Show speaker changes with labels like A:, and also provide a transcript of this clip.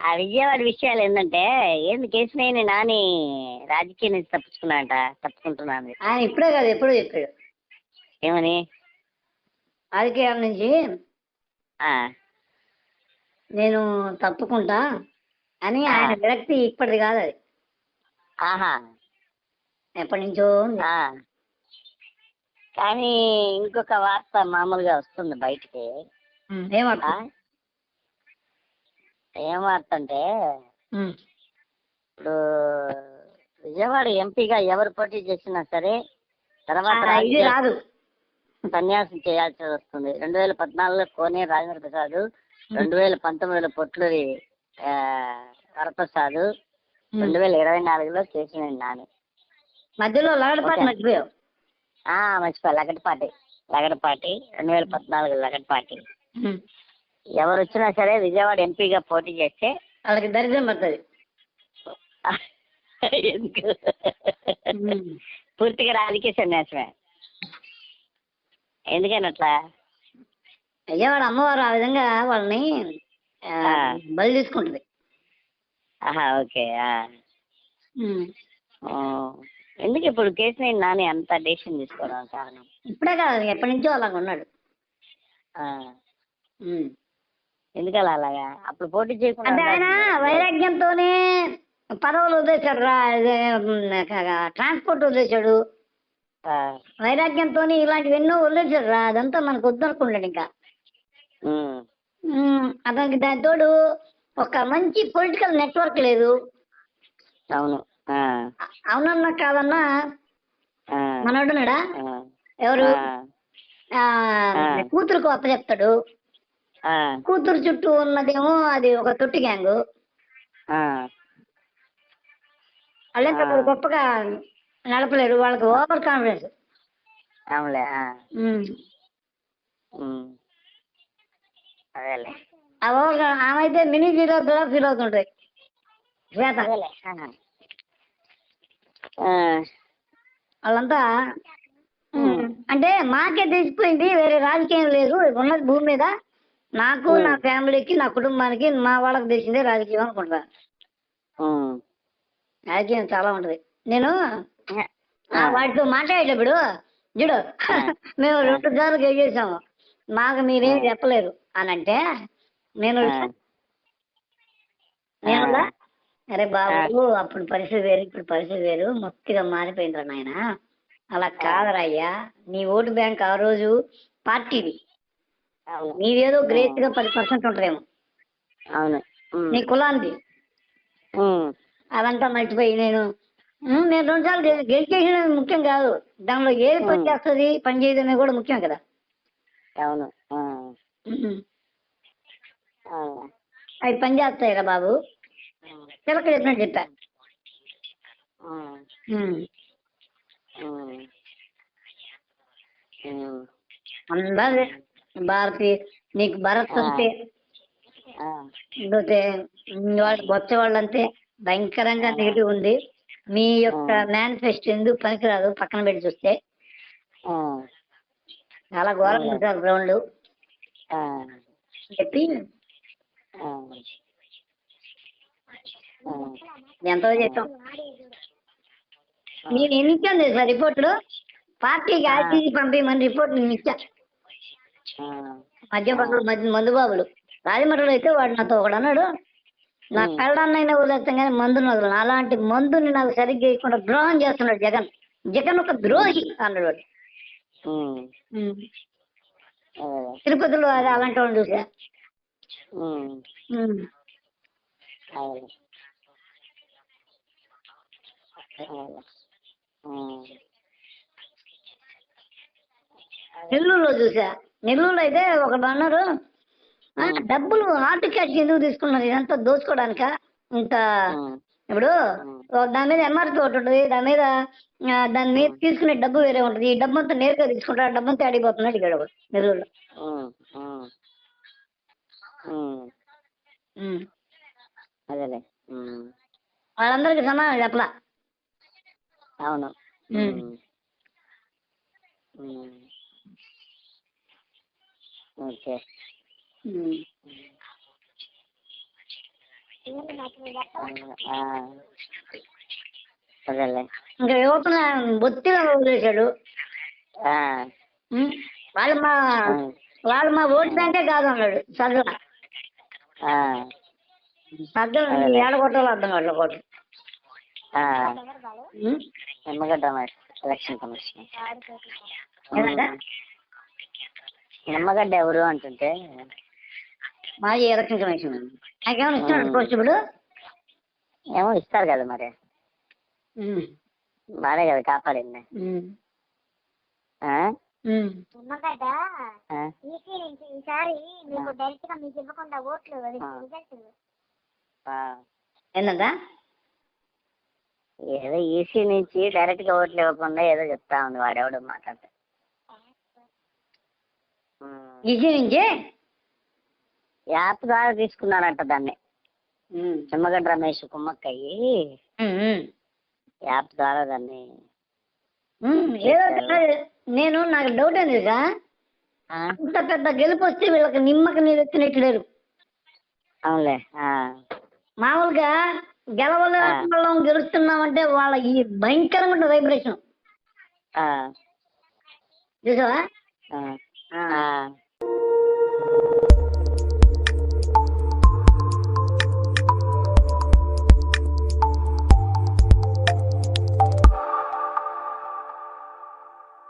A: ఆ విజయవాడ విషయాలు ఏంటంటే ఏంది కేసినేని నాని రాజకీయం నుంచి తప్పించుకున్నాడంట తప్పుకుంటున్నాను
B: ఆయన ఇప్పుడే కాదు ఎప్పుడో చెప్పాడు.
A: ఏమని?
B: రాజకీయాల నుంచి
A: ఆ,
B: నేను తప్పుకుంటా అని ఆయన విరక్తి ఇప్పటిది కాదు అది.
A: ఆహా.
B: ఎప్పటి నుంచో ఉంది.
A: ఆ. కానీ ఇంకొక వార్త మామూలుగా వస్తుంది బయటికి. ఆ? ఏం వార్త అంటే ఇప్పుడు విజయవాడ ఎంపీగా ఎవరు పోటీ చేసినా సరే తర్వాత
B: రాదు.
A: సన్యాసం చేయాల్సి వస్తుంది. రెండు వేల పద్నాలుగులో కోనే రాజేంద్ర ప్రసాద్ రెండు వేల పంతొమ్మిదిలో పొట్లూరి వరప్రసాద్. రెండు వేల ఇరవై నాలుగులో కేసినేని నాని.
B: మధ్యలో లగడపాటి. మర్చిపోయావు.
A: ఆ, మర్చిపో లగడపాటి. లగడపాటి. రెండు వేల పద్నాలుగు లగడపాటి.
B: ఉమ్,
A: ఎవరు వచ్చినా సరే విజయవాడ ఎంపీగా పోటీ చేస్తే
B: వాళ్ళకి దరిద్రం పడుతుంది.
A: ఎందుకు. పూర్తిగా రాజకీయ సన్యాసమే. ఎందుకని అట్లా?
B: విజయవాడ అమ్మవారు ఆ విధంగా వాళ్ళని. బలి తీసుకుంటుంది.
A: ఆహా ఓకే. ఎందుకు ఇప్పుడు కేసినేని నాని అంత డెసిషన్ తీసుకోవడం కారణం?
B: ఇప్పుడే కాదు ఎప్పటి నుంచో అలాగ ఉన్నాడు.
A: ఆ.
B: ఉమ్.
A: ఎందుకు అలా అలాగా అప్పుడు పోటీ చేయకుండా
B: అంటే ఆయన. వైరాగ్యంతోనే పదవులు వదిలేశాడు ట్రాన్స్పోర్ట్ వదిలేశాడు. వైరాగ్యంతో ఇలాంటివి ఎన్నో వదిలేశాడు రా అదంతా మనకు వద్దనుకున్నాడు ఇంకా అతనికి దాని తోడు ఒక మంచి పొలిటికల్ నెట్వర్క్ లేదు
A: అవును
B: అవునన్నా కాదన్నా. మనోడున్నాడా. ఎవరు. కూతురుకు అప్పచెప్తాడు. కూతురు చుట్టూ ఉన్నదేమో అది ఒక తొట్టి గ్యాంగు. వాళ్ళంతా. గొప్పగా నడపలేరు వాళ్ళకి ఓవర్ కాన్ఫిడెన్స్
A: అవునులే ఆ.
B: ఉమ్.
A: ఉమ్. అదేలే
B: ఆ ఓవర్ ఆమె అయితే మినీ జీరో కూడా ఫీల్ అవుతుంటాయి శ్వేత. వాళ్ళంతా అంటే మాకే తెలిసిపోయింది వేరే రాజకీయం లేదు ఉన్నది భూమి మీద నాకు. నా ఫ్యామిలీకి నా కుటుంబానికి మా వాళ్ళకి తెలిసిందే రాజకీయం అనుకుంటా. రాజకీయం చాలా ఉంటది నేను. వాటితో మాట్లాడేటప్పుడు చూడు మేము రెండు సార్లు గెలిచేసాము మాకు మీరేం. చెప్పలేరు అని అంటే నేను. నేను. అరే బాబు అప్పుడు పరిస్థితి వేరు ఇప్పుడు పరిస్థితి వేరు మొత్తిగా మారిపోయిందిరా నాయన అలా కాదరా అయ్యా నీ ఓటు బ్యాంక్ ఆ రోజు పార్టీది నీదేదో గ్రేట్గా పది పర్సెంట్ ఉంటారేమో
A: అవును.
B: నీ కులాంది
A: ఉమ్.
B: అదంతా మర్చిపోయి నేను "ఉమ్, నేను రెండు సార్లు గెలి- గెలిచేసిన ముఖ్యం కాదు. దానిలో ఏది పని. చేస్తుంది పని చేయదు అనేది కూడా ముఖ్యం కదా.
A: అవును.
B: అవి పని చేస్తాయిరా బాబు. చిలక చెప్పినట్టు చెప్పా. అందరూ భారతి నీకు భరత్. అంతే వాళ్ళు బొచ్చ వాళ్ళంతే భయంకరంగా నెగిటివ్ ఉంది మీ యొక్క. మేనిఫెస్టో ఎందుకు పనికిరాదు పక్కన పెట్టి చూస్తే. చాలా ఘోరంగా. ఉంటారు గ్రౌండ్. చెప్పి. ఎంతో చేస్తాం నేను ఎన్ని ఇచ్చాను తెలుసా రిపోర్ట్లు పార్టీకి. ఆర్టీసీ పంపించమని రిపోర్ట్ నేను ఇచ్చా
A: ఆ.
B: మధ్యపరులు మధ్య మందుబాబులు. రాజమండ్రిలో అయితే వాడు నాతో ఒకడు అన్నాడు నా. కళ్ళన్నైనా వదిలేస్తాం కానీ మందును వదలను. అలాంటి మందుని నాకు సరిగ్గా ఇవ్వకుండా ద్రోహం చేస్తున్నాడు జగన్. జగన్ ఒక ద్రోహి అన్నాడు వాడు. తిరుపతిలో అది అలాంటి వాళ్ళు చూసా. నెల్లూరులో చూసా. నెల్లూరులో అయితే ఒకడు అన్నారు "ఆ,
A: ఉమ్.
B: డబ్బులు హార్ట్ క్యాష్ ఎందుకు తీసుకున్నారు ఇదంతా దోచుకోవడానిక ఇంత. ఇప్పుడు దాని మీద ఎంఆర్పి ఒకటి ఉంటుంది దాని మీద దాని మీద. తీసుకునే డబ్బు వేరే ఉంటుంది ఈ డబ్బు అంతా నేరుగా తీసుకుంటారు ఆ డబ్బు అంతా అడిగిపోతున్నాడు ఇక్కడ నెల్లూరులో.
A: అదేలే.
B: వాళ్ళందరికీ సమానం చెప్పలా
A: అవును. ఓకే. అదేలే
B: ఇంకా యువతను బొత్తిగా వదిలేశాడు? వాళ్ళు మా వాళ్ళు మా ఓటు బ్యాంకే కాదు అన్నాడు
A: ఆ.
B: సజ్జల ఏడగొట్టాలో అర్థం కాదు ఒకటి
A: రమేష్ ఎలక్షన్ కమిషన్.
B: ఏదంటే?
A: నిమ్మగడ్డ ఎవరు అంటుంటే
B: మాజీ ఎలక్షన్ కమిషన్. నాకేమైనా ఇస్తున్నాడు పోస్ట్ ఇప్పుడు
A: ఏమో ఇస్తారు కదా మరి.
B: ఉం.
A: బాగానే కదా కాపాడింది.
C: నిమ్మగడ్డ ఈసారి మీకు డైరెక్ట్గా మీకు ఇవ్వకుండా ఓట్లు. రిజల్ట్.
B: ఏంటంట
A: ఏదో ఈసీ నుంచి డైరెక్ట్గా ఓట్లు ఇవ్వకుండా ఏదో చెప్తా ఉంది వాడెవడో మాట్లాడితే
B: నుంచి
A: యాప్ ద్వారా తీసుకున్నారంట దాన్ని
B: ఉం.
A: నిమ్మగడ్డ రమేష్ కుమ్మక్కయ్యి. యాప్ ద్వారా దాన్ని.
B: ఏదో నేను నాకు డౌట్ ఏంది? ఇంత పెద్ద గెలుపు వస్తే వీళ్ళకి నిమ్మకి నీరు ఎత్తినట్టు లేరు
A: అవునులే.
B: మామూలుగా గెలవలేం గెలుస్తున్నామంటే వాళ్ళ ఈ భయంకరంగా ఉంటుంది వైబ్రేషన్. చూసావా.